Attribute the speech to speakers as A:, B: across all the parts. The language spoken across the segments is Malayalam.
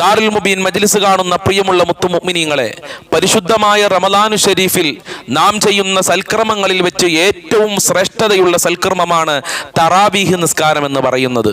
A: ദാറുൽ മുബീൻ മജ്ലിസ് കാണുന്ന പ്രിയമുള്ള മുത്തുമുഅ്മിനീങ്ങളെ പരിശുദ്ധമായ റമദാനു ഷരീഫിൽ നാം ചെയ്യുന്ന സൽക്രമങ്ങളിൽ വെച്ച് ഏറ്റവും ശ്രേഷ്ഠതയുള്ള സൽക്രമമാണ് തറാബീഹ് നിസ്കാരം എന്ന് പറയുന്നത്.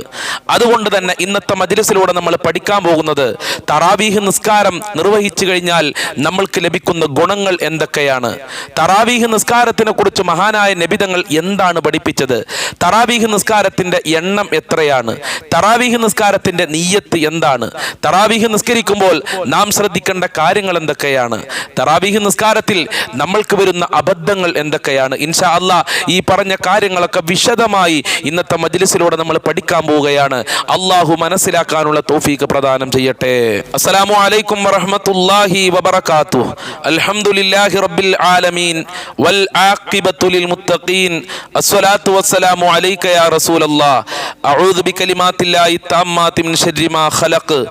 A: അതുകൊണ്ട് തന്നെ ഇന്നത്തെ മജ്ലിസിലൂടെ നമ്മൾ പഠിക്കാൻ പോകുന്നത് തറാബീഹ് നിസ്കാരം നിർവഹിച്ചു കഴിഞ്ഞാൽ നമ്മൾക്ക് ലഭിക്കുന്ന ഗുണങ്ങൾ എന്തൊക്കെയാണ്? തറാബീഹ് നിസ്കാരത്തിനെ കുറിച്ച് മഹാനായ നബിതങ്ങൾ എന്താണ് പഠിപ്പിച്ചത്? തറാബീഹ് നിസ്കാരത്തിന്റെ എണ്ണം എത്രയാണ്? തറാബീഹ് നിസ്കാരത്തിന്റെ നീയത്ത് എന്താണ്? തറാബീഹ് നിസ്കരിക്കുമ്പോൾ നാം ശ്രദ്ധിക്കേണ്ട കാര്യങ്ങൾ എന്തൊക്കെയാണ്? തറാബീഹ് നിസ്കാരത്തിൽ നമ്മൾക്ക് വരുന്ന അബദ്ധങ്ങൾ എന്തൊക്കെയാണ്? ഇൻഷാ അല്ല ഈ പറഞ്ഞ കാര്യങ്ങളൊക്കെ വിശദമായി ഇന്നത്തെ മജ്ലിസിലൂടെ നമ്മൾ പഠിക്കാൻ പോവുകയാണ്. അള്ളാഹു മനസ്സിലാക്കാനുള്ള തോഫീക്ക് പ്രദാനം ചെയ്യട്ടെ. അസ്സലാമു അലൈക്കും വറഹ്മത്തുള്ളാഹി വബറകാതുഹു. അൽഹംദുലില്ലാഹി റബ്ബിൽ ആലമീൻ. വൽ ആഖിബത്തു ലിൽ മുത്തഖീൻ. അസ്സലാത്തു വസ്സലാമു അലൈക യാ റസൂലല്ലാഹ് അഊദു ബികലിമാത്തില്ലാഹി താമ്മാതി മിൻ ശർരി മാ ഖലഖ്.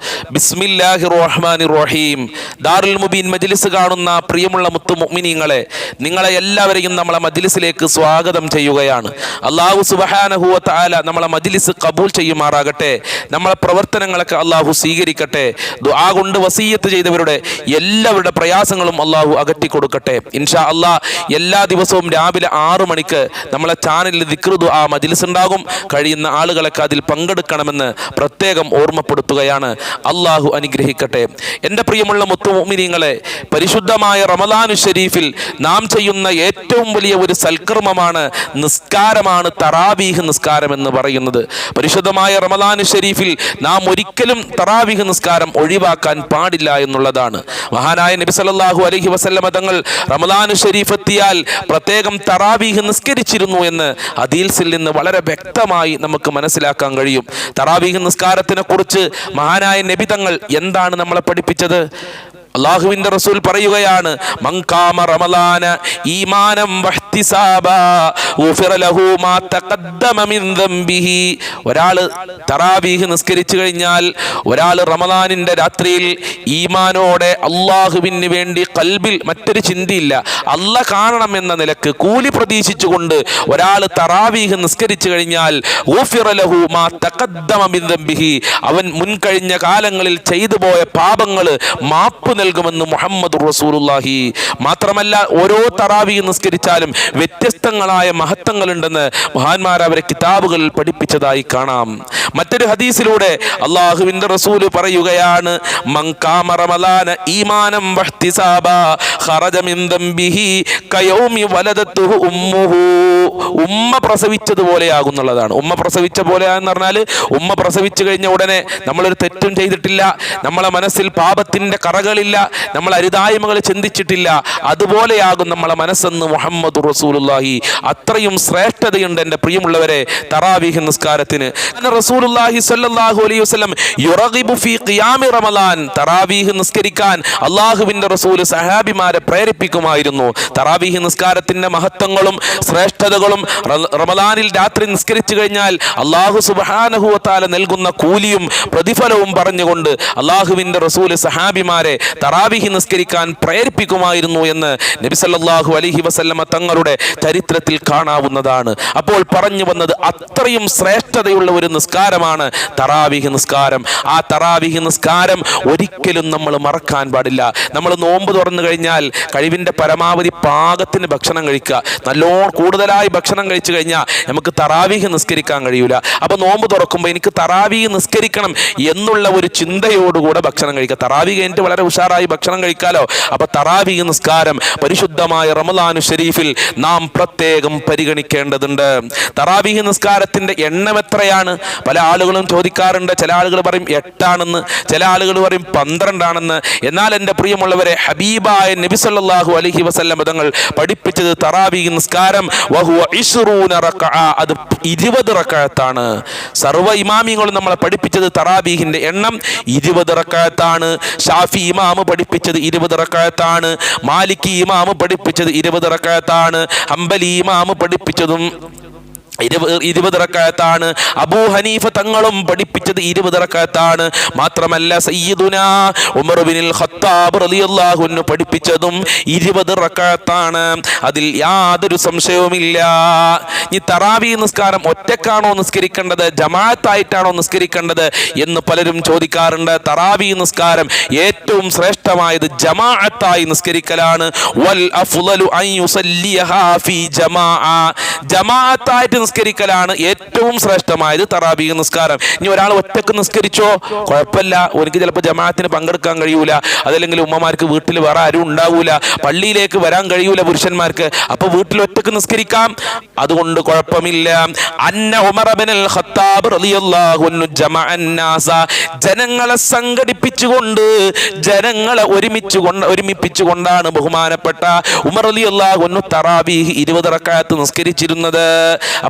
A: ബിസ്മില്ലാഹിർ റഹ്മാനി റഹീം ദാറുൽ മുബീൻ മജ്ലിസ് കാണുന്ന പ്രിയമുള്ള മുത്തു മുഅ്മിനീങ്ങളെ നിങ്ങളെ എല്ലാവരെയും നമ്മളെ മജ്ലിസിലേക്ക് സ്വാഗതം ചെയ്യുകയാണ്. അള്ളാഹു സുബ്ഹാനഹു തആല നമ്മളെ മജ്ലിസ് കബൂൽ ചെയ്യുമാറാകട്ടെ. നമ്മളെ പ്രവർത്തനങ്ങളൊക്കെ അള്ളാഹു സ്വീകരിക്കട്ടെ. ദുആ കൊണ്ട് വസീയത്ത് ചെയ്തവരുടെ എല്ലാവരുടെ പ്രയാസങ്ങളും അള്ളാഹു അകറ്റി കൊടുക്കട്ടെ ഇൻഷാ അള്ളാഹ് എല്ലാ ദിവസവും രാവിലെ ആറ് മണിക്ക് നമ്മളെ ചാനലിൽ ദിക്റു ദുആ മജ്ലിസ് ഉണ്ടാകും. കഴിയുന്ന ആളുകളൊക്കെ അതിൽ പങ്കെടുക്കണമെന്ന് പ്രത്യേകം ഓർമ്മപ്പെടുത്തുകയാണ്. അള്ളാഹു അനുഗ്രഹിക്കട്ടെ. എന്റെ പ്രിയമുള്ള മുത്തുമിനിങ്ങളെ പരിശുദ്ധമായ റമദാനു ഷരീഫിൽ നാം ചെയ്യുന്ന ഏറ്റവും വലിയ ഒരു സൽക്കർമ്മമാണ് നിസ്കാരമാണ് തറാബീഹ് നിസ്കാരം എന്ന് പറയുന്നത്. പരിശുദ്ധമായ റമദാനു ഷരീഫിൽ നാം ഒരിക്കലും തറാബീഹ് നിസ്കാരം ഒഴിവാക്കാൻ പാടില്ല എന്നുള്ളതാണ്. മഹാനായ നബി സല്ലല്ലാഹു അലഹി വസല്ലമ തങ്ങൾ റമദാനു ഷരീഫ് എത്തിയാൽ പ്രത്യേകം തറാബീഹ് നിസ്കരിച്ചിരുന്നു എന്ന് അദീൽസിൽ നിന്ന് വളരെ വ്യക്തമായി നമുക്ക് മനസ്സിലാക്കാൻ കഴിയും. തറാബീഹ് നിസ്കാരത്തിനെ കുറിച്ച് മഹാനായ നബി തങ്ങൾ എന്താണ് നമ്മളെ പഠിപ്പിച്ചത്? അള്ളാഹുവിന്റെ റസൂൽ പറയുകയാണ് മങ്കാമ റമലാന ഈമാനം ഒരാൾ തറാവീഹ് നിസ്കരിച്ചു കഴിഞ്ഞാൽ ഒരാൾ റമദാനിന്റെ രാത്രിയിൽ ഈമാനോടെ അള്ളാഹുവിന് വേണ്ടി കൽബിൽ മറ്റൊരു ചിന്തയില്ല. അല്ല കാണണം എന്ന നിലയ്ക്ക് കൂലി പ്രതീക്ഷിച്ചുകൊണ്ട് ഒരാൾ തറാവീഹ് നിസ്കരിച്ചു കഴിഞ്ഞാൽ അവൻ മുൻകഴിഞ്ഞ കാലങ്ങളിൽ ചെയ്തു പോയ പാപങ്ങൾ മാപ്പ് നൽകുമെന്ന് മുഹമ്മദ് റസൂലുള്ളാഹി. മാത്രമല്ല ഓരോ തറാവി നിസ്കരിച്ചാലും വ്യത്യസ്തങ്ങളായ മഹത്വങ്ങളുണ്ടെന്ന് മഹാന്മാർ അവരെ കിതാബുകളിൽ പഠിപ്പിച്ചതായി കാണാം. മറ്റൊരു ഹദീസിലൂടെ അള്ളാഹുവിന്റെ റസൂൽ പറയുകയാണ് ഈമാനം ഉമ്മ പ്രസവിച്ചതുപോലെയാകുന്നുള്ളതാണ്. ഉമ്മ പ്രസവിച്ച പോലെയാന്ന് പറഞ്ഞാൽ ഉമ്മ പ്രസവിച്ചു കഴിഞ്ഞ ഉടനെ നമ്മളൊരു തെറ്റും ചെയ്തിട്ടില്ല. നമ്മളെ മനസ്സിൽ പാപത്തിന്റെ കറകളില്ല. നമ്മൾ അരുതായ്മകൾ ചിന്തിച്ചിട്ടില്ല. അതുപോലെയാകും നമ്മളെ മനസ്സെന്ന് മുഹമ്മദ് റസൂലുല്ലാഹി അത്രയും ശ്രേഷ്ഠതയുണ്ട് എന്റെ പ്രിയമുള്ളവരെ തറാവീഹ് നിസ്കാരത്തിന്. റസൂലുല്ലാഹി സ്വല്ലല്ലാഹു അലൈഹി വസല്ലം യുറഗിബു ഫീ ഖിയാമി റമളാൻ തറാവീഹ് നിസ്കരിക്കാൻ അള്ളാഹുവിന്റെ റസൂൽ സഹാബിമാരെ പ്രേരിപ്പിക്കുമായിരുന്നു. തറാവീഹ് നിസ്കാരത്തിന്റെ മഹത്വങ്ങളും ശ്രേഷ്ഠതകളും റമദാനിൽ രാത്രി നിസ്കരിച്ചു കഴിഞ്ഞാൽ അള്ളാഹു സുബ്ഹാനഹു വതആല നൽകുന്ന കൂലിയും പ്രതിഫലവും പറഞ്ഞുകൊണ്ട് അള്ളാഹുവിന്റെ റസൂൽ സഹാബിമാരെ തറാവിഹി നിസ്കരിക്കാൻ പ്രേരിപ്പിക്കുമായിരുന്നു എന്ന് നബിസല്ലാഹു അലൈഹി വസല്ലമ തങ്ങളുടെ ചരിത്രത്തിൽ കാണാവുന്നതാണ്. അപ്പോൾ പറഞ്ഞു വന്നത് അത്രയും ശ്രേഷ്ഠതയുള്ള ഒരു നിസ്കാരമാണ് തറാവിഹി നിസ്കാരം. ആ തറാവിഹി നിസ്കാരം ഒരിക്കലും നമ്മൾ മറക്കാൻ പാടില്ല. നമ്മൾ നോമ്പ് തുറന്നു കഴിഞ്ഞാൽ കഴിവിന്റെ പരമാവധി പാകത്തിന് ഭക്ഷണം കഴിക്കുക. നല്ലോ കൂടുതലായി ഭക്ഷണം കഴിച്ചു കഴിഞ്ഞാൽ നമുക്ക് തറാവിഹ് നിസ്കരിക്കാൻ കഴിയൂല. അപ്പോൾ നോമ്പ് തുറക്കുമ്പോൾ എനിക്ക് തറാവിഹ് നിസ്കരിക്കണം എന്നുള്ള ഒരു ചിന്തയോടുകൂടെ ഭക്ഷണം കഴിക്കുക. തറാവിഹി കഴിഞ്ഞിട്ട് വളരെ ഉഷാറായി ഭക്ഷണം കഴിക്കാലോ? അപ്പൊ തറാവി നിസ്കാരം പരിശുദ്ധമായ റമദാനു ഷെരീഫിൽ നാം പ്രത്യേകം പരിഗണിക്കേണ്ടതുണ്ട്. തറാവീഹ് നിസ്കാരത്തിന്റെ എണ്ണം എത്രയാണ്? പല ആളുകളും ചോദിക്കാറുണ്ട്. ചില ആളുകൾ പറയും എട്ടാണെന്ന്. ചില ആളുകൾ പറയും പന്ത്രണ്ടാണെന്ന്. എന്നാൽ എന്റെ പ്രിയമുള്ളവരെ ഹബീബായ നബി അലൈഹി വസല്ലം തങ്ങൾ പഠിപ്പിച്ചത് തറാവീഹ് നിസ്കാരം അത് ഇരുപത് റക്കാത്താണ് സർവ ഇമാമിങ്ങളും നമ്മളെ പഠിപ്പിച്ചത് തറാബീഹിന്റെ എണ്ണം ഇരുപത് റക്കാത്താണ് ഷാഫി ഇമാമ് പഠിപ്പിച്ചത് ഇരുപത് റക്കായത്താണ്. മാലിക്കി ഇമാമ് പഠിപ്പിച്ചത് ഇരുപത് റക്കായത്താണ്. ഹംബലി ഇമാമ് പഠിപ്പിച്ചതും ഇരുപത് റക്കായത്താണ്. അബൂ ഹനീഫ തങ്ങളും പഠിപ്പിച്ചത് ഇരുപത് റക്കായത്താണ്. മാത്രമല്ല സയ്യിദുന ഉമർ ബിനിൽ ഖത്താബ് റളിയല്ലാഹു അൻഹു പഠിപ്പിച്ചതും ഇരുപത് റക്കായത്താണ്. അതിൽ യാതൊരു സംശയവുമില്ല. ഈ തറാവി നിസ്കാരം ഒറ്റക്കാണോ നിസ്കരിക്കേണ്ടത്? ജമാഅത്തായിട്ടാണോ നിസ്കരിക്കേണ്ടത്? എന്ന് പലരും ചോദിക്കാറുണ്ട്. തറാവി നിസ്കാരം ഏറ്റവും ശ്രേഷ്ഠമായത് ജമാഅത്തായി നിസ്കരിക്കലാണ്. വൽ അഫ്ളലു ഫീ ജമാഅ. ജമാഅത്തായിട്ട് നിസ്കരിക്കലാണ് ഏറ്റവും ശ്രേഷ്ഠമായത് തറാബീഹ് നിസ്കാരം. ഇനി ഒരാൾ ഒറ്റയ്ക്ക് നിസ്കരിച്ചോ? കുഴപ്പമില്ല. എനിക്ക് ചിലപ്പോൾ ജമാഅത്തിന് പങ്കെടുക്കാൻ കഴിയൂല. അതല്ലെങ്കിൽ ഉമ്മമാർക്ക് വീട്ടിൽ വേറെ ആരും ഉണ്ടാവൂല. പള്ളിയിലേക്ക് വരാൻ കഴിയൂല പുരുഷന്മാർക്ക്. അപ്പൊ വീട്ടിൽ ഒറ്റയ്ക്ക് നിസ്കരിക്കാം? അതുകൊണ്ട് കുഴപ്പമില്ല. അന്ന ഉമർ ഖത്താബ് റളിയല്ലാഹു അൻഹു ജനങ്ങളെ സംഘടിപ്പിച്ചുകൊണ്ട് ജനങ്ങളെ ഒരുമിച്ച് കൊണ്ട് ഒരുമിപ്പിച്ചുകൊണ്ടാണ് ബഹുമാനപ്പെട്ട ഉമർ അലി അൻഹു തറാവീഹ് ഇരുപത് റക്അത്ത് നിസ്കരിച്ചിരുന്നത്.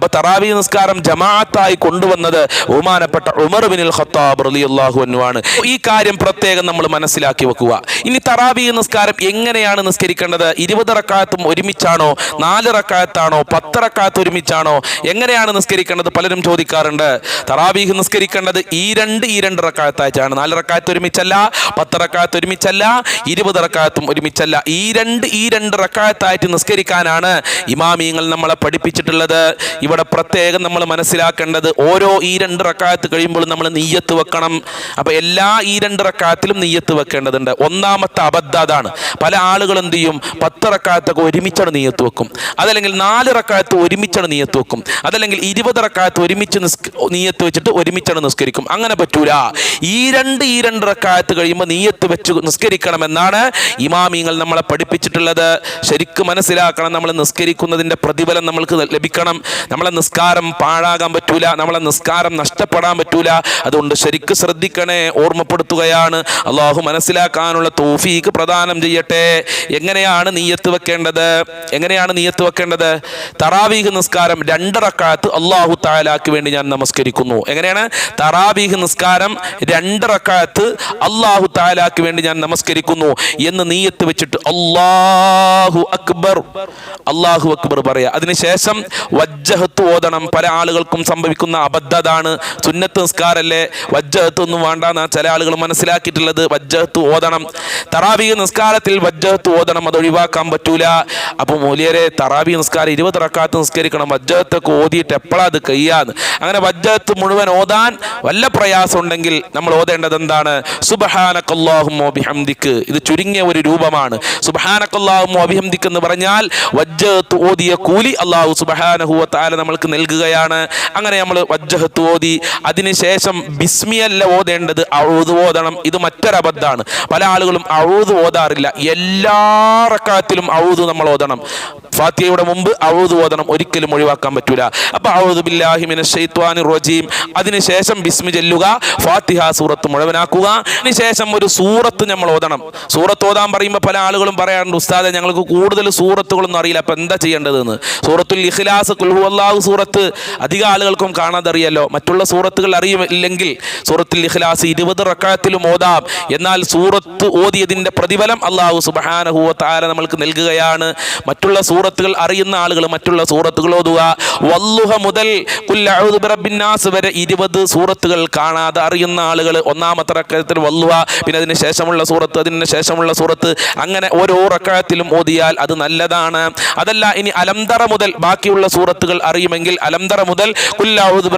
A: അപ്പൊ തറാവി നിസ്കാരം ജമാഅത്തായി കൊണ്ടുവന്നത് ബഹുമാനപ്പെട്ട ഉമർ ബിനുൽ ഖത്താബ് റളിയല്ലാഹു ആണ് ഈ കാര്യം പ്രത്യേകം നമ്മൾ മനസ്സിലാക്കി വെക്കുക. ഇനി തറാവി നിസ്കാരം എങ്ങനെയാണ് നിസ്കരിക്കേണ്ടത്? ഇരുപത് റക്കായത്തും ഒരുമിച്ചാണോ? നാല് റക്കായത്താണോ പത്ത് റക്കായത്ത് ഒരുമിച്ചാണോ? എങ്ങനെയാണ് നിസ്കരിക്കേണ്ടത്? പലരും ചോദിക്കാറുണ്ട്. തറാവീഹ് നിസ്കരിക്കേണ്ടത് ഈ രണ്ട് ഈ രണ്ട് റക്കായത്തായിട്ടാണ് നാല് റക്കായത്ത് ഒരുമിച്ചല്ല പത്ത് റക്കായത്ത് ഒരുമിച്ചല്ല ഇരുപത് റക്കായത്തും ഒരുമിച്ചല്ല. ഈ രണ്ട് ഈ രണ്ട് റക്കായത്തായിട്ട് നിസ്കരിക്കാനാണ് ഇമാമിയങ്ങൾ നമ്മളെ പഠിപ്പിച്ചിട്ടുള്ളത്. ഇവിടെ പ്രത്യേകം നമ്മൾ മനസ്സിലാക്കേണ്ടത് ഓരോ ഈ രണ്ട് റക്കായത്ത് കഴിയുമ്പോഴും നമ്മൾ നെയ്യത്ത് വെക്കണം. അപ്പോൾ എല്ലാ ഈ രണ്ട് റക്കായത്തിലും നെയ്യത്ത് വെക്കേണ്ടതുണ്ട്. ഒന്നാമത്തെ അബദ്ധ അതാണ്. പല ആളുകൾ എന്ത് ചെയ്യും? പത്ത് റക്കായത്തൊക്കെ ഒരുമിച്ചാണ് നെയ്യത്ത് വെക്കും. അതല്ലെങ്കിൽ നാല് റക്കായത്ത് ഒരുമിച്ചാണ് നെയ്യത്ത് വെക്കും. അതല്ലെങ്കിൽ ഇരുപത് റക്കായത്ത് ഒരുമിച്ച് നിസ്ക നീയത്ത് വെച്ചിട്ട് ഒരുമിച്ചാണ് നിസ്കരിക്കും. അങ്ങനെ പറ്റൂല. ഈ രണ്ട് ഈ രണ്ട് റക്കായത്ത് കഴിയുമ്പോൾ നീയത്ത് വെച്ച് നിസ്കരിക്കണമെന്നാണ് ഇമാമിങ്ങൾ നമ്മളെ പഠിപ്പിച്ചിട്ടുള്ളത്. ശരിക്കും മനസ്സിലാക്കണം. നമ്മൾ നിസ്കരിക്കുന്നതിന്റെ പ്രതിഫലം നമ്മൾക്ക് ലഭിക്കണം. നമ്മളെ നിസ്കാരം പാഴാകാൻ പറ്റൂല നമ്മളെ നിസ്കാരം നഷ്ടപ്പെടാൻ പറ്റൂല. അതുകൊണ്ട് ശരിക്ക് ശ്രദ്ധിക്കണേ ഓർമ്മപ്പെടുത്തുകയാണ്. അള്ളാഹു മനസ്സിലാക്കാനുള്ള തോഫീക്ക് പ്രദാനം ചെയ്യട്ടെ. എങ്ങനെയാണ് നീയത്ത് വെക്കേണ്ടത്? എങ്ങനെയാണ് നീയത്ത് വെക്കേണ്ടത്? തറാവീഹ് നിസ്കാരം രണ്ട് റക്കാത്ത് അള്ളാഹു താലാക്ക് വേണ്ടി ഞാൻ നമസ്കരിക്കുന്നു. എങ്ങനെയാണ്? തറാവീഹ് നിസ്കാരം രണ്ട് റക്കാത്ത് അള്ളാഹു താലാക്ക് വേണ്ടി ഞാൻ നമസ്കരിക്കുന്നു. എന്ന് നീയത്ത് വെച്ചിട്ട് അള്ളാഹു അക്ബർ അള്ളാഹു അക്ബർ പറയാ. അതിനുശേഷം വജ്ജഹത്ത് ഓതണം പല ആളുകൾക്കും സംഭവിക്കുന്ന അബദ്ധതാണ്. സുന്നത്ത് നിസ്കാരല്ലേ? വജ്ജഹത്ത് ഒന്നും വേണ്ടെന്നാണ് ചില ആളുകൾ മനസ്സിലാക്കിയിട്ടുള്ളത്. വജ്ജഹത്ത് ഓതണം. തറാവി നിസ്കാരത്തിൽ വജ്ജഹത്ത് ഓതണം. അത് ഒഴിവാക്കാൻ പറ്റൂല. അപ്പൊ മൂലിയരെ തറാവി നിസ്കാരം ഇരുപത് റക്കാത്ത് നിസ്കരിക്കണം. വജ്ജഹത്തൊക്കെ ഓതിയിട്ട് എപ്പോഴാ അത് കഴിയാന്ന്. അങ്ങനെ വജ്ജഹത്ത് മുഴുവൻ ഓതാൻ വല്ല പ്രയാസം ഉണ്ടെങ്കിൽ നമ്മൾ ഓതേണ്ടത് എന്താണ്? സുബഹാനക്കല്ലാഹുമോ ബിഹംദിക്ക് ഇത് ചുരുങ്ങിയ ഒരു രൂപമാണ്. സുബഹാനക്കല്ലാഹുമോ അഭിഹംദിക്ക് എന്ന് പറഞ്ഞാൽ വജ്ജഹത്ത് ഓതിയ കൂലി അള്ളാഹു സുബഹാനഹുവ താല നമ്മൾക്ക് നൽകുകയാണ്. അങ്ങനെ നമ്മൾ വജ്ജഹത്ത് ഓതി. അതിനുശേഷം ബിസ്മിയല്ല ഓതേണ്ടത് അഴുത് ഓതണം. ഇത് മറ്റൊരബദ്ധാണ് പല ആളുകളും അഴുത് ഓതാറില്ല. എല്ലാ റക്കാത്തിലും അഴുത് നമ്മൾ ഓതണം. ഫാത്തിയയുടെ മുമ്പ് അഴുത് ഓതണം ഒരിക്കലും ഒഴിവാക്കാൻ പറ്റൂല. അപ്പൊ അഴുതു ബില്ലാഹി മിനശ് ശൈത്വാനിർ റജീം. അതിനുശേഷം ബിസ്മി ചെല്ലുക ഫാത്തിഹ സൂറത്ത് മുഴുവനാക്കുക. അതിനുശേഷം ഒരു സൂറത്ത് നമ്മൾ ഓതണം. സൂറത്ത് ഓതാൻ പറയുമ്പോൾ പല ആളുകളും പറയാറുണ്ട് ഉസ്താദെ ഞങ്ങൾക്ക് കൂടുതൽ സൂറത്തുകളൊന്നും അറിയില്ല. അപ്പൊ എന്താ ചെയ്യേണ്ടതെന്ന്? സൂറത്തുൽ ഇഖ്ലാസ് കുൽഹു അല്ലാഹു സൂറത്ത്. അധിക ആളുകൾക്കും കാണാതെ മറ്റുള്ള സൂറത്തുകൾ അറിയില്ലെങ്കിൽ സൂറത്തുൽ ഇഖ്ലാസ് ഇരുപത് റക്കാത്തിലും ഓതാം. എന്നാൽ സൂറത്ത് ഓതിയതിന്റെ പ്രതിഫലം അള്ളാഹു സുബ്ഹാനഹു താര നമ്മൾക്ക് നൽകുകയാണ്. മറ്റുള്ള സൂറത്തുകൾ അറിയുന്ന ആളുകൾ മറ്റുള്ള സൂറത്തുകൾ ഓതുക. വല്ലുഹ മുതൽ വരെ ഇരുപത് സൂറത്തുകൾ കാണാതെ അറിയുന്ന ആളുകൾ ഒന്നാമത്തെ റക്കത്തിൽ വല്ലുഹ പിന്നെ അതിന് ശേഷമുള്ള സൂറത്ത് അതിന് ശേഷമുള്ള സൂറത്ത്. അങ്ങനെ ഓരോ റക്കായത്തിലും ഓതിയാൽ അത് നല്ലതാണ്. അതല്ല ഇനി അലംതറ മുതൽ ബാക്കിയുള്ള സൂറത്തുകൾ അറിയുമെങ്കിൽ അലംതറ മുതൽ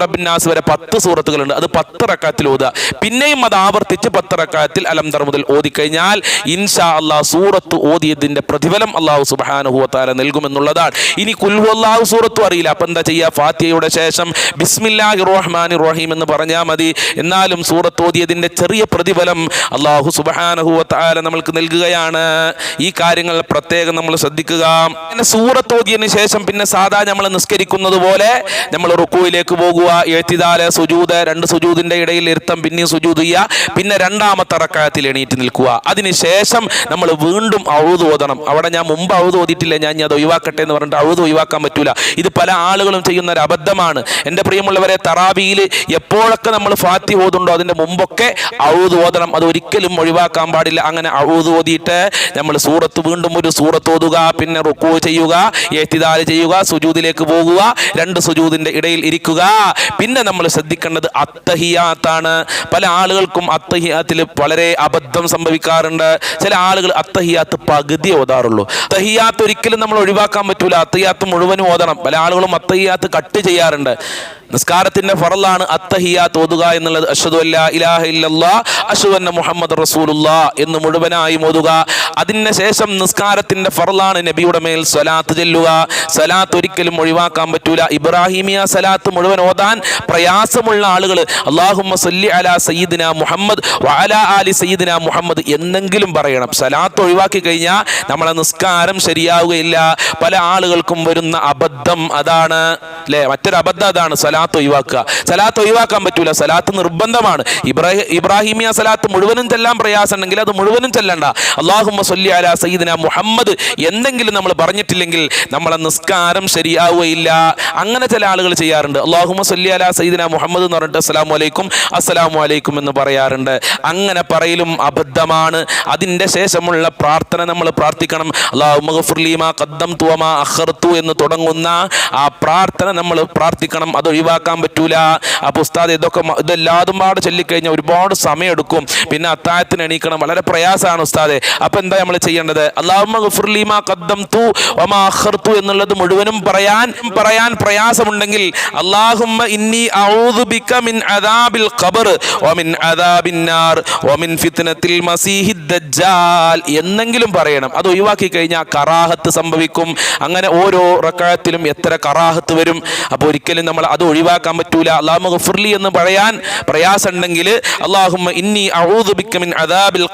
A: റബ്ബിന്നാസ് വരെ പത്ത് സൂറത്തുകളുണ്ട്. അത് പത്ത് റക്കാത്തിൽ ഓതുക. പിന്നെയും അത് ആവർത്തിച്ച് പത്ത് റക്കാത്തിൽ അലംതറ മുതൽ ഓതിക്കഴിഞ്ഞാൽ ഇൻഷാ അള്ളാഹ് സൂറത്ത് ഓതിയതിന്റെ പ്രതിഫലം അള്ളാഹു സുബാനുഹുവത്താല നൽകുമെന്നുള്ളതാണ്. ഇനി കുൽവല്ലാഹു സൂറത്തും അറിയില്ല. അപ്പം എന്താ ചെയ്യുക ഫാത്തിയയുടെ ശേഷം ബിസ്മില്ലാഹി റഹ്മാൻ റഹീം എന്ന് പറഞ്ഞാൽ മതി. എന്നാലും സൂറത്ത് ഓതിയതിന്റെ ചെറിയ പ്രതിഫലം അള്ളാഹു സുബാനുഹുവത്താല നമ്മൾക്ക് നൽകുകയാണ്. ഈ കാര്യങ്ങൾ പ്രത്യേകം നമ്മൾ ശ്രദ്ധിക്കുക. പിന്നെ സൂറത്ത് ഓതിയതിന് ശേഷം പിന്നെ സാധാ നമ്മൾ നിസ്കരിക്കുന്നത് പോലെ നമ്മൾ റുക്കുവിലേക്ക് പോകുക. എഴുത്തിദാൽ സുജൂത് രണ്ട് സുജൂതിന്റെ ഇടയിൽ ഇരുത്തം പിന്നെയും സുജൂത് ചെയ്യുക. പിന്നെ രണ്ടാമത്തെ റക്കായത്തിൽ എണീറ്റ് നിൽക്കുക. അതിനുശേഷം നമ്മൾ വീണ്ടും അഴുതോതണം അവിടെ ഞാൻ മുമ്പ് അഴുതോതിട്ടില്ല ഞാൻ അത് ഒഴിവാക്കട്ടെ എന്ന് പറഞ്ഞിട്ട് അഴുത് ഒഴിവാക്കാൻ പറ്റൂല. ഇത് പല ആളുകളും ചെയ്യുന്ന ഒരു അബദ്ധമാണ്. എന്റെ പ്രിയമുള്ളവരെ തറാബിയിൽ എപ്പോഴൊക്കെ നമ്മൾ ഫാത്തി ഓതുണ്ടോ അതിന്റെ മുമ്പൊക്കെ അഴുത് ഓതണം. അത് ഒരിക്കലും ഒഴിവാക്കാൻ പാടില്ല. അങ്ങനെ അഴുത് ഓതിയിട്ട് നമ്മൾ സൂറത്ത് വീണ്ടും ഒരു സൂറത്ത് ഓതുക പിന്നെ റുക്കു ചെയ്യുക ഏത്തിദാൽ ചെയ്യുക സുജൂദിലേക്ക് പോകുക രണ്ട് സുജൂദിന്റെ ഇടയിൽ ഇരിക്കുക. പിന്നെ നമ്മൾ ശ്രദ്ധിക്കേണ്ടത് അത്തഹിയാത്താണ്. പല ആളുകൾക്കും അത്തഹിയാത്തിൽ വളരെ അബദ്ധം സംഭവിക്കാറുണ്ട്. ചില ആളുകൾ അത്തഹിയാത്ത് പകുതി ഓതാറുള്ളൂ. അത്തഹിയാത്ത് ഒരിക്കലും നമ്മൾ ഒഴിവാക്കാൻ പറ്റൂല. അത്തയ്യാത്ത് മുഴുവനും ഓതണം. പല ആളുകളും അത്തയ്യാത്ത് കട്ട് ചെയ്യാറുണ്ട്. നിസ്കാരത്തിന്റെ ഫറലാണ് അത്തഹിയാത്ത് ഓതുക എന്നുള്ളത്. അഷ്ഹദു അല്ലാ ഇലാഹ ഇല്ലല്ലാ അഷ്ഹദു അന്ന മുഹമ്മദ് റസൂലുള്ള എന്ന് മുഴുവനായി ഓതുക. അതിന് ശേഷം നിസ്കാരത്തിന്റെ ഫറലാണ് നബിയുടെ മേൽ സ്വലാത്ത് ചെല്ലുക. സലാത്ത് ഒരിക്കലും ഒഴിവാക്കാൻ പറ്റൂല. ഇബ്രാഹിമിയ സലാത്ത് മുഴുവൻ ഓതാൻ പ്രയാസമുള്ള ആളുകൾ അള്ളാഹുമ്മ സല്ലി അല സയ്യിദിന മുഹമ്മദ് വഅല ആലി സയ്യിദിന മുഹമ്മദ് എന്നെങ്കിലും പറയണം. സലാത്ത് ഒഴിവാക്കി കഴിഞ്ഞാൽ നമ്മളെ നിസ്കാരം ശരിയാവുകയില്ല. പല ആളുകൾക്കും വരുന്ന അബദ്ധം അതാണ്. അല്ലേ മറ്റൊരു അബദ്ധം അതാണ്. സലാത്ത് ഒഴിവാക്കുക. സലാത്ത് ഒഴിവാക്കാൻ പറ്റൂല. സലാത്ത് നിർബന്ധമാണ്. ഇബ്രാഹിം ഇബ്രാഹിമിയ സലാത്ത് മുഴുവനും ചെല്ലാൻ പ്രയാസമുണ്ടെങ്കിൽ അത് മുഴുവനും ചെല്ലണ്ട. അള്ളാഹുമ്മ സല്ലി അല സയ്യിദിന മുഹമ്മദ് എന്തെങ്കിലും നമ്മൾ പറഞ്ഞിട്ടില്ലെങ്കിൽ നമ്മളെ നിസ്കാരം ശരിയാവുകയില്ല. അങ്ങനെ ചില ആളുകൾ ചെയ്യാറുണ്ട്. അള്ളാഹുമ്മ സല്ലി അല സയ്യിദിന മുഹമ്മദ് എന്ന് പറഞ്ഞിട്ട് അസ്സലാമു അലൈക്കും അസ്സലാമു അലൈക്കും എന്ന് പറയാറുണ്ട്. അങ്ങനെ പറയലും അബദ്ധമാണ്. അതിന്റെ ശേഷമുള്ള പ്രാർത്ഥന നമ്മൾ പ്രാർത്ഥിക്കണം. അള്ളാഹുമാ കദ്ദം തുവമാ അഹർത്തു എന്ന് തുടങ്ങുന്ന ആ പ്രാർത്ഥന നമ്മൾ പ്രാർത്ഥിക്കണം. അത് ഒഴിവാക്കാൻ പറ്റൂല. അപ്പോൾ ഉസ്താദ് ഇതൊക്കെ ഇതെല്ലാതും പാട് ചൊല്ലിക്കഴിഞ്ഞാൽ ഒരുപാട് സമയമെടുക്കും. പിന്നെ അത്താഴത്തിന് എണീക്കണം. വളരെ പ്രയാസമാണ് ഉസ്താദെ. അപ്പോൾ എന്താ നമ്മൾ ചെയ്യേണ്ടത്? അള്ളാഹു അഖർതു എന്നുള്ളത് മുഴുവനും പറയാൻ പറയാൻ പ്രയാസമുണ്ടെങ്കിൽ അള്ളാഹുമ്മ ഇന്നി ഔദു ബിക മിൻ അദാബിൽ ഫിത്നത്തിൽ ദജ്ജാൽ എന്നെങ്കിലും പറയണം. അത് ഒഴിവാക്കി കഴിഞ്ഞാൽ കറാഹത്ത് സംഭവിക്കും. അങ്ങനെ ഓരോ റക്കായത്തിലും എത്ര കറാഹത്ത് വരും. അപ്പോൾ ഒരിക്കലും നമ്മൾ അത് ഒഴിവാക്കാൻ പറ്റൂല. അള്ളാഹു ഗഫുർലി എന്ന് പറയാൻ പ്രയാസമുണ്ടെങ്കിൽ അള്ളാഹുമ്മ ഇന്നി ബിക മിൻ അദാബിൽ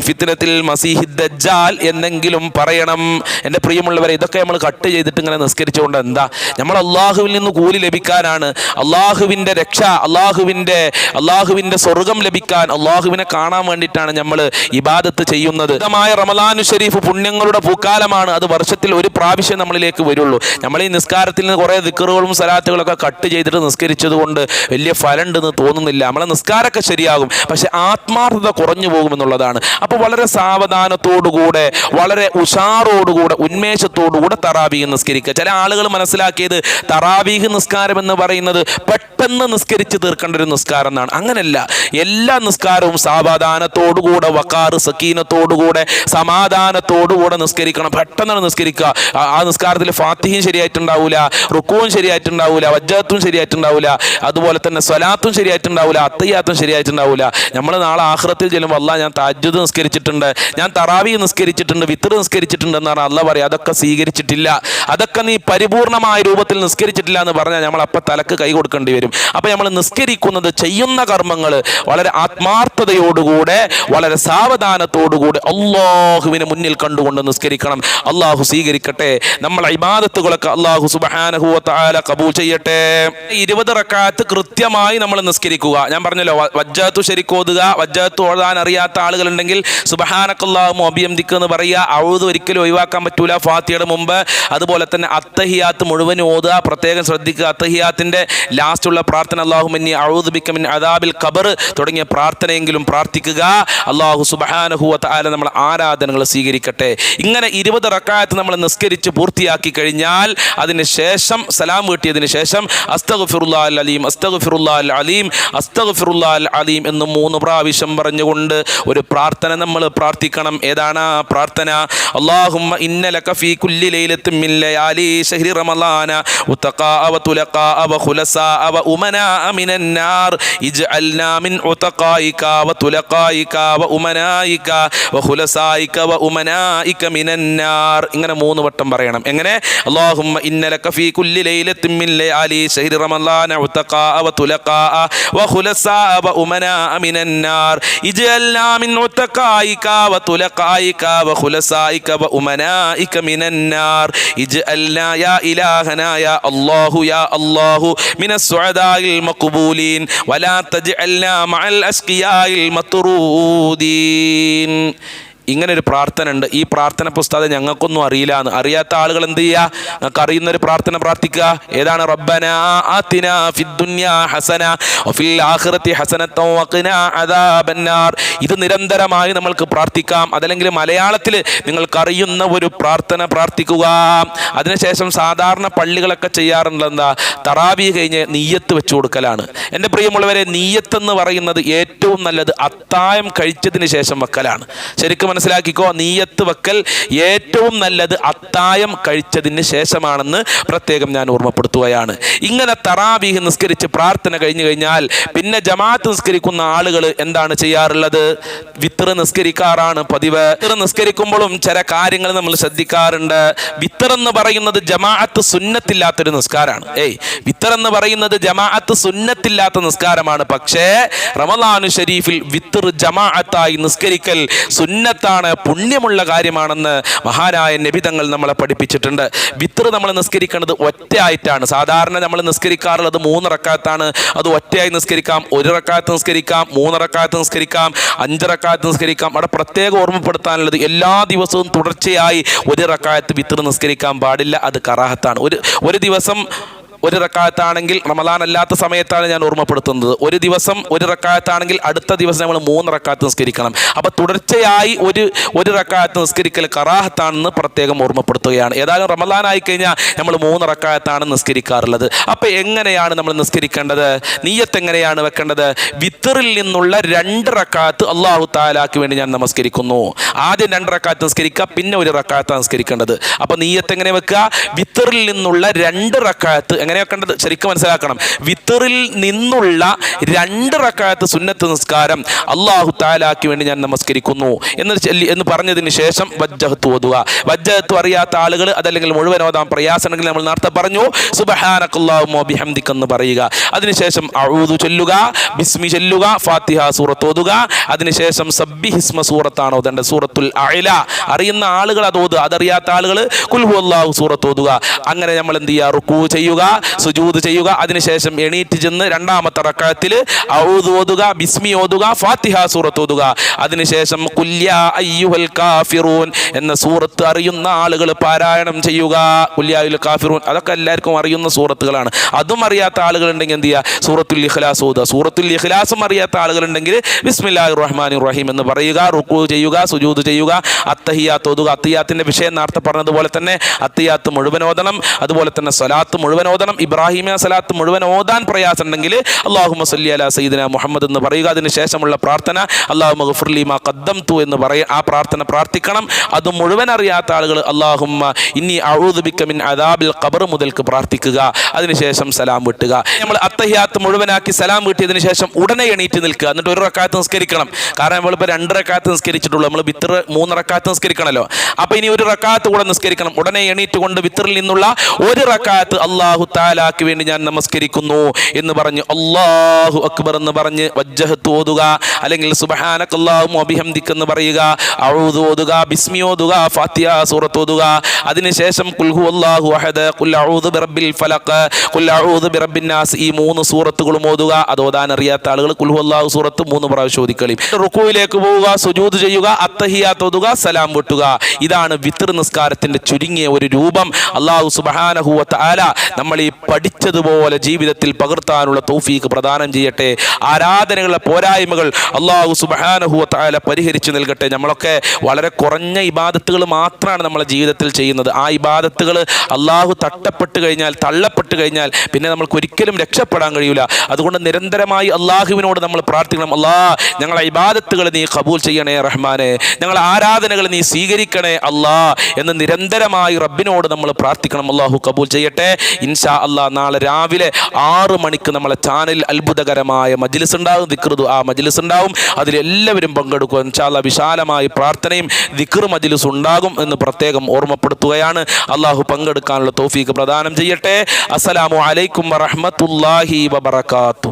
A: ഫിത്നത്തിൽ മസീഹി ദജ്ജാൽ എന്നെങ്കിലും പറയണം. എന്റെ പ്രിയമുള്ളവരെ ഇതൊക്കെ നമ്മൾ കട്ട് ചെയ്തിട്ട് ഇങ്ങനെ നിസ്കരിച്ചുകൊണ്ട് എന്താ? നമ്മൾ അള്ളാഹുവിൽ നിന്ന് കൂലി ലഭിക്കാനാണ്. അള്ളാഹുവിന്റെ രക്ഷ അള്ളാഹുവിന്റെ അള്ളാഹുവിന്റെ സ്വർഗം ലഭിക്കാൻ അള്ളാഹുവിനെ കാണാൻ വേണ്ടിയിട്ടാണ് നമ്മൾ ഇബാദത്ത് ചെയ്യുന്നത്. ശുദ്ധമായ റമലാനു ഷരീഫ് പുണ്യങ്ങളുടെ പൂക്കാലമാണ്. അത് വർഷത്തിൽ ഒരു പ്രാവശ്യം നമ്മളിലേക്ക് വരുള്ളൂ. നമ്മൾ ഈ നിസ്കാരത്തിൽ നിന്ന് കുറേ ദിക്കറുകളും സലാത്തുകളൊക്കെ കട്ട് ചെയ്തിട്ട് നിസ്കരിച്ചത് കൊണ്ട് വലിയ ഫലമുണ്ടെന്ന് തോന്നുന്നില്ല. നമ്മളെ നിസ്കാരമൊക്കെ ശരിയാകും. പക്ഷെ ആത്മാർത്ഥത കുറഞ്ഞു പോകുമെന്നുള്ളതാണ് അപ്പോൾ വളരെ സാവധാനത്തോടുകൂടെ വളരെ ഉഷാറോടുകൂടെ ഉന്മേഷത്തോടുകൂടെ തറാവീഹ് നിസ്കരിക്കുക. ചില ആളുകൾ മനസ്സിലാക്കിയത് തറാവീഹ് നിസ്കാരം എന്ന് പറയുന്നത് പെട്ടെന്ന് നിസ്കരിച്ച് തീർക്കേണ്ട ഒരു നിസ്കാരം എന്നാണ്. അങ്ങനല്ല. എല്ലാ നിസ്കാരവും സാവധാനത്തോടുകൂടെ വക്കാറ് സക്കീനത്തോടുകൂടെ സമാധാനത്തോടുകൂടെ നിസ്കരിക്കണം. പെട്ടെന്നാണ് നിസ്കരിക്കുക. ആ- നിസ്കാരത്തിൽ ഫാത്തിഹയും ശരിയായിട്ടുണ്ടാവില്ല റുക്കുവും ശരിയായിട്ടുണ്ടാവില്ല വജ്ജത്തും ശരിയായിട്ടുണ്ടാവില്ല അതുപോലെ തന്നെ സ്വലാത്തും ശരിയായിട്ടുണ്ടാവില്ല അത്തയ്യാത്തും ശരിയായിട്ടുണ്ടാവില്ല നമ്മൾ നാളെ ആഹ്റത്തിൽ ചെല്ലുമ്പോൾ അല്ല ഞാൻ താജ്ജുദ് നിസ്കരിച്ചിട്ടുണ്ട് ഞാൻ തറാവി നിസ്കരിച്ചിട്ടുണ്ട് വിത്തർ നിസ്കരിച്ചിട്ടുണ്ട് എന്നാണ് അല്ല പറയുക അതൊക്കെ സ്വീകരിച്ചിട്ടില്ല. അതൊക്കെ നീ പരിപൂർണമായ രൂപത്തിൽ നിസ്കരിച്ചിട്ടില്ല എന്ന് പറഞ്ഞാൽ നമ്മൾ അപ്പം തലക്ക് കൈ കൊടുക്കേണ്ടി വരും. അപ്പം നമ്മൾ നിസ്കരിക്കുന്നത് ചെയ്യുന്ന കർമ്മങ്ങൾ വളരെ ആത്മാർത്ഥതയോടുകൂടെ വളരെ സാവധാനത്തോടുകൂടെ അള്ളാഹുവിന് മുന്നിൽ കണ്ടുകൊണ്ട് നിസ്കരിക്കണം. അള്ളാഹു സ്വീകരിക്കട്ടെ. നമ്മൾ ഇബാദത്തുകളൊക്കെ അള്ളാഹു സുബാനഹുവ താല കബൂൽ ചെയ്യട്ടെ. ഇരുപത് റക്കാത്ത് കൃത്യമായി നമ്മൾ നിസ്കരിക്കുക. ഞാൻ പറഞ്ഞല്ലോ വജ്ജാത്തു ശരിക്കോതുക വജ്ജാത്തു ഓതാൻ അറിയാത്ത ആളുകളുണ്ടെങ്കിൽ സുബഹാനക്കല്ലാഹു അഭിയന്തിക്ക് എന്ന് പറയുക അഴുത് ഒരിക്കലും ഒഴിവാക്കാൻ പറ്റൂല. ഫാത്തിയുടെ മുമ്പ് അതുപോലെ തന്നെ അത്തഹിയാത്ത് മുഴുവൻ ഓതുക പ്രത്യേകം ശ്രദ്ധിക്കുക. അത്തഹിയാത്തിന്റെ ലാസ്റ്റുള്ള പ്രാർത്ഥന അള്ളാഹു മന്നി അഴുത് ബിക്കമിൻ അദാബിൽ ഖബർ തുടങ്ങിയ പ്രാർത്ഥനയെങ്കിലും പ്രാർത്ഥിക്കുക. അള്ളാഹു സുബഹാനഹുവ നമ്മൾ ആരാധനകൾ സ്വീകരിക്കട്ടെ. ഇങ്ങനെ ഇരുപത് റക്കായത്ത് നമ്മൾ നിസ്കരിച്ച് പൂർത്തിയാക്കി കഴിഞ്ഞാൽ അതിന് ശേഷം സലാം വീട്ടിയതിന് ശേഷം അസ്തഗ്ഫിറുല്ലാ അൽ അലീം അസ്തഗ്ഫിറുല്ലാ അൽ അലീം അസ്തഗ്ഫിറുല്ലാ അൽ അലീം എന്ന് മൂന്ന് പ്രാവശ്യം പറഞ്ഞുകൊണ്ട് ഒരു പ്രാർത്ഥന നമ്മൾ പ്രാർത്ഥിക്കണം. ഏതാണ് ആ പ്രാർത്ഥന? അല്ലാഹുമ്മ ഇന്നലക ഫീ കുല്ലി ലൈലത്തിൻ മിൻ ലയാലി ശഹ്രി റമളാന ഉതഖാഅ വതുലഖാഅ വഖുലസാഅ ഉമനാ മിനൻ നാർ ഇജ്അൽനാ മിൻ ഉതഖായിക വതുലഖായിക വഉമനായിക വഖുലസായിക വഉമനായിക മിനൻ നാർ. ഇങ്ങനെ മൂന്ന് വട്ടം പറയണം. എങ്ങനെ? അല്ലാഹുമ്മ ഇന്നലക ഫീ കുല്ലി ليلة من ليالي شهر رمضان عتقاء وطلقاء وخلصاء وأمناء من النار اجعلنا من عتقائك وطلقائك وخلصائك وأمنائك من النار اجعلنا يا إلهنا يا الله يا الله من السعداء المقبولين ولا تجعلنا مع الأشقياء المطرودين ഇങ്ങനെ ഒരു പ്രാർത്ഥന ഉണ്ട് ഈ പ്രാർത്ഥന പുസ്തകം ഞങ്ങൾക്കൊന്നും അറിയില്ല എന്ന്. അറിയാത്ത ആളുകൾ എന്ത് ചെയ്യുക നിങ്ങൾക്ക് അറിയുന്ന ഒരു പ്രാർത്ഥന പ്രാർത്ഥിക്കുക. ഏതാണ്? റബ്ബന ഹസന വഫിൽ ആഖിറതി ഹസനത ഇത് നിരന്തരമായി നമ്മൾക്ക് പ്രാർത്ഥിക്കാം. അതല്ലെങ്കിൽ മലയാളത്തിൽ നിങ്ങൾക്ക് അറിയുന്ന ഒരു പ്രാർത്ഥന പ്രാർത്ഥിക്കുക. അതിനുശേഷം സാധാരണ പള്ളികളൊക്കെ ചെയ്യാറുണ്ട് എന്താ? തറാവി കഴിഞ്ഞ് നീയത്ത് വെച്ചു കൊടുക്കലാണ്. എന്റെ പ്രിയമുള്ളവരെ നീയത്ത് എന്ന് പറയുന്നത് ഏറ്റവും നല്ലത് അത്തായം കഴിച്ചതിന് ശേഷം വെക്കലാണ്. ശരിക്കും മനസ്സിലാക്കിക്കോ നീയത്ത് വെക്കൽ ഏറ്റവും നല്ലത് അത്തായം കഴിച്ചതിന് ശേഷമാണെന്ന് പ്രത്യേകം ഞാൻ ഓർമ്മപ്പെടുത്തുകയാണ്. ഇങ്ങനെ തറാവീഹ് നിസ്കരിച്ച് പ്രാർത്ഥന കഴിഞ്ഞു കഴിഞ്ഞാൽ പിന്നെ ജമാഅത്ത് നിസ്കരിക്കുന്ന ആളുകൾ എന്താണ് ചെയ്യാറുള്ളത്? വിത്തർ നിസ്കരിക്കാറാണ് പതിവ്. വിത്തർ നിസ്കരിക്കുമ്പോഴും ചില കാര്യങ്ങൾ നമ്മൾ ശ്രദ്ധിക്കാറുണ്ട്. വിത്തർ എന്ന് പറയുന്നത് ജമാഅത്ത് സുന്നത്തില്ലാത്തൊരു നിസ്കാരമാണ്. ഏയ് വിത്തർ എന്ന് പറയുന്നത് ജമാഅത്ത് സുന്നത്തില്ലാത്ത നിസ്കാരമാണ്. പക്ഷേ റമദാനു ഷരീഫിൽ വിത്തർ ജമാഅത്തായി നിസ്കരിക്കൽ സുന്നത്താണ് പുണ്യമുള്ള കാര്യമാണെന്ന് മഹാനായ നബിതങ്ങൾ നമ്മളെ പഠിപ്പിച്ചിട്ടുണ്ട്. വിത്തർ നമ്മൾ നിസ്കരിക്കേണ്ടത് ഒറ്റയായിട്ടാണ്. സാധാരണ നമ്മൾ നിസ്കരിക്കാറുള്ളത് മൂന്ന് റക്കാത്താണ്. അത് ഒറ്റയായി നിസ്കരിക്കാം ഒരു റക്കാത്ത് നിസ്കരിക്കാം മൂന്ന് റക്കാത്ത് നിസ്കരിക്കാം അഞ്ച് റക്കാത്ത് നിസ്കരിക്കാം. അവിടെ പ്രത്യേകം ഓർമ്മപ്പെടുത്താനുള്ളത് എല്ലാ ദിവസവും തുടർച്ചയായി ഒരു റക്കായത്ത് വിത്തർ നിസ്കരിക്കാൻ പാടില്ല. അത് കറാഹത്താണ്. ഒരു ഒരു ദിവസം ഒരു റക്കായത്താണെങ്കിൽ റമദാൻ അല്ലാത്ത സമയത്താണ് ഞാൻ ഓർമ്മപ്പെടുത്തുന്നത്. ഒരു ദിവസം ഒരു റക്കായത്താണെങ്കിൽ അടുത്ത ദിവസം നമ്മൾ മൂന്ന് റക്കാത്ത് നിസ്കരിക്കണം. അപ്പോൾ തുടർച്ചയായി ഒരു ഒരു റക്കായത്ത് നിസ്കരിക്കൽ കറാഹത്താണെന്ന് പ്രത്യേകം ഓർമ്മപ്പെടുത്തുകയാണ്. ഏതായാലും റമദാൻ ആയി കഴിഞ്ഞാൽ നമ്മൾ മൂന്ന് റക്കായത്താണ് നിസ്കരിക്കാറുള്ളത്. അപ്പോൾ എങ്ങനെയാണ് നമ്മൾ നിസ്കരിക്കേണ്ടത്? നീയത്ത് എങ്ങനെയാണ് വെക്കേണ്ടത്? വിത്തറിൽ നിന്നുള്ള രണ്ട് റക്കാത്ത് അള്ളാഹു താലാക്ക് വേണ്ടി ഞാൻ നമസ്കരിക്കുന്നു. ആദ്യം രണ്ട് റക്കാത്ത് നിസ്കരിക്കുക പിന്നെ ഒരു റക്കാത്ത് നിസ്കരിക്കേണ്ടത്. അപ്പോൾ നീയത്ത് എങ്ങനെ വെക്കുക? വിത്തറിൽ നിന്നുള്ള രണ്ട് റക്കാത്ത് എങ്ങനെ വെക്കേണ്ടത് ശരിക്കും മനസ്സിലാക്കണം. വിത്തറിൽ നിന്നുള്ള രണ്ട് റക്കാത്ത് സുന്നത്ത് നിസ്കാരം അള്ളാഹു താലാക്ക് വേണ്ടി ഞാൻ നമസ്കരിക്കുന്നു. എന്ന് എന്ന് പറഞ്ഞതിന് ശേഷം വജ്ജഹത്ത് ഓതുക. വജ്ജഹത്ത് അറിയാത്ത ആളുകൾ അതല്ലെങ്കിൽ മുഴുവൻ ഓതാം പ്രയാസമുണ്ടെങ്കിൽ നമ്മൾ നേരത്തെ പറഞ്ഞു സുബഹാനക്കല്ലാഹുമോ ബിഹംദിക്ക് എന്ന് പറയുക അതിനുശേഷം അഴുതു ചൊല്ലുക ബിസ്മി ചൊല്ലുക ഫാത്തിഹ സൂറത്ത് ഓതുക. അതിനുശേഷം സബ്ബി ഹിസ്മ സൂറത്താണ് ഓതേണ്ടത് സൂറത്തുൽ അയല അറിയുന്ന ആളുകൾ അത് ഓതുക. അതറിയാത്ത ആളുകൾ കുൽഹു അള്ളാഹു സൂറത്ത് ഓതുക. അങ്ങനെ നമ്മൾ എന്ത് ചെയ്യുക? റുക്കു ചെയ്യുക. സുജൂദ് ചെയ്യുക. അതിനുശേഷം എണീറ്റ് ചെന്ന് രണ്ടാമത്തെ റക്കാത്തിൽ ഔദ് ഓതുക ബിസ്മി ഓതുക ഫാത്തിഹ സൂറത്ത് ഓതുക. അതിനുശേഷം കുല്യ അയ്യുഹൽ കാഫിറൂൻ എന്ന സൂറത്ത് അറിയുന്ന ആളുകൾ പാരായണം ചെയ്യുക. കുല്യായുൽ കാഫിറൂൻ. അതൊക്കെ എല്ലാവർക്കും അറിയുന്ന സൂറത്തുകളാണ്. അതും അറിയാത്ത ആളുകളുണ്ടെങ്കിൽ എന്ത് ചെയ്യുക? സൂറത്തുൽ ഇഖ്ലാസ് ഓതുക. സൂറത്തുൽ ഇഖ്ലാസും അറിയാത്ത ആളുകളുണ്ടെങ്കിൽ ബിസ്മില്ലാഹി റഹ്മാൻ റഹീം എന്ന് പറയുക. റുക്കു ചെയ്യുക സുജൂത് ചെയ്യുക. അത്തഹിയാത്ത് ഓതുക. അത്തിയാത്തിന്റെ വിഷയം നേരത്തെ പറഞ്ഞതുപോലെ തന്നെ അത്തിയാത്ത് മുഴുവൻ ഓതണം. അതുപോലെ തന്നെ സലാത്ത് മുഴുവൻ ഓതണം. ഇബ്രാഹിമിയ സലാത്ത് മുഴുവൻ ഓതാൻ പ്രയാസമുണ്ടെങ്കിൽ അള്ളാഹു മസല്ലി അല സയ്യിദിന മുഹമ്മദ് എന്ന് പറയുക. അതിന് ശേഷമുള്ള പ്രാർത്ഥന അള്ളാഹു മഹഫുർലി മാ കദ്ദം തു എന്ന് പറയും ആ പ്രാർത്ഥന പ്രാർത്ഥിക്കണം. അത് മുഴുവൻ അറിയാത്ത ആളുകൾ അള്ളാഹുമ്മ ഇനി അഴുതുബിക്കമിൻ അദാബിൽ ഖബർ മുതൽക്ക് പ്രാർത്ഥിക്കുക. അതിനുശേഷം സലാം വിട്ടുക. നമ്മൾ അത്തഹിയാത്ത് മുഴുവനാക്കി സലാം വീട്ടിയതിന് ശേഷം ഉടനെ എണീറ്റ് നിൽക്കുക. എന്നിട്ട് ഒരു റക്കാത്ത് നിസ്കരിക്കണം. കാരണം നമ്മളിപ്പോൾ രണ്ട് റക്കാത്ത് നിസ്കരിച്ചിട്ടുള്ളൂ. നമ്മൾ വിത്തർ മൂന്ന് റക്കാത്ത് നിസ്കരിക്കണമല്ലോ അപ്പോൾ ഇനി ഒരു റക്കാത്ത് കൂടെ നിസ്കരിക്കണം. ഉടനെ എണീറ്റ് കൊണ്ട് വിത്തറിൽ നിന്നുള്ള ഒരു റക്കാത്ത് അള്ളാഹു താലാക്ക് വേണ്ടി ഞാൻ നമസ്കരിക്കുന്നു എന്ന് പറഞ്ഞ് അള്ളാഹു അക്ബർ എന്ന് പറഞ്ഞ് വജ്ജഹത്ത് ഓതുക അല്ലെങ്കിൽ സുബഹാനക്കല്ലാഹും അഭിഹംദിക്ക് എന്ന് പറയുക അഴുത് ഓതുക ബിസ്മി ഓതുക ഫാത്തിയ സൂറത്ത് ഓതുക. അതിനുശേഷം കുൽഹു അള്ളാഹു അഹദ് കുൽ ബിറബിൽ കുൽ അഊദു ബിറബ്ബിൻ നാസ് ഈ മൂന്ന് സൂറത്തുകളും ഓതുക. അത് ഓതാൻ അറിയാത്ത ആളുകൾ കുൽഹു അള്ളാഹു സൂറത്ത് മൂന്ന് പ്രാവശ്യം ഓതിക്കളി. റുക്കുവിലേക്ക് പോവുക സുജൂദ് ചെയ്യുക അത്തഹിയാത്ത് ഓതുക സലാം വെട്ടുക. ഇതാണ് വിത്തർ നിസ്കാരത്തിന്റെ ചുരുങ്ങിയ ഒരു രൂപം. അള്ളാഹു സുബഹാനഹുവത്ത് ആല നമ്മൾ ഈ പഠിച്ചതുപോലെ ജീവിതത്തിൽ പകർത്താനുള്ള തൗഫീക്ക് പ്രദാനം ചെയ്യട്ടെ. ആരാധനകളുടെ പോരായ്മകൾ അള്ളാഹു സുബാനഹുല പരിഹരിച്ചു നൽകട്ടെ. നമ്മളൊക്കെ വളരെ കുറഞ്ഞ ഇബാദത്തുകൾ മാത്രമാണ് നമ്മളെ ജീവിതത്തിൽ ചെയ്യുന്നത്. ആ ഇബാദത്തുകൾ അള്ളാഹു തട്ടപ്പെട്ട് കഴിഞ്ഞാൽ തള്ളപ്പെട്ട് കഴിഞ്ഞാൽ പിന്നെ നമ്മൾക്ക് ഒരിക്കലും രക്ഷപ്പെടാൻ കഴിയില്ല അതുകൊണ്ട് നിരന്തരമായി അള്ളാഹുവിനോട് നമ്മൾ പ്രാർത്ഥിക്കണം. അള്ളാ ഞങ്ങളെ ഇബാദത്തുകൾ നീ കബൂൽ ചെയ്യണേ റഹ്മാനെ. ഞങ്ങളെ ആരാധനകൾ നീ സ്വീകരിക്കണേ അള്ളാ എന്ന് നിരന്തരമായി റബ്ബിനോട് നമ്മൾ പ്രാർത്ഥിക്കണം. അള്ളാഹു കബൂൽ ചെയ്യട്ടെ. ഇൻഷാ ഇൻഷാ അല്ലാ നാളെ രാവിലെ ആറ് മണിക്ക് നമ്മളെ ചാനലിൽ അത്ഭുതകരമായ മജിലിസ് ഉണ്ടാകും ദിക്റുദു ആ മജിലിസ് ഉണ്ടാവും അതിലെല്ലാവരും പങ്കെടുക്കുക ഇൻഷാ അല്ലാ വിശാലമായ പ്രാർത്ഥനയും ദിക്ർ മജിലിസ് ഉണ്ടാകും എന്ന് പ്രത്യേകം ഓർമ്മപ്പെടുത്തുകയാണ്. അള്ളാഹു പങ്കെടുക്കാനുള്ള തോഫീക്ക് പ്രദാനം ചെയ്യട്ടെ. അസ്സലാമു അലൈക്കും വറഹ്മത്തുള്ളാഹി വബറകാതുഹു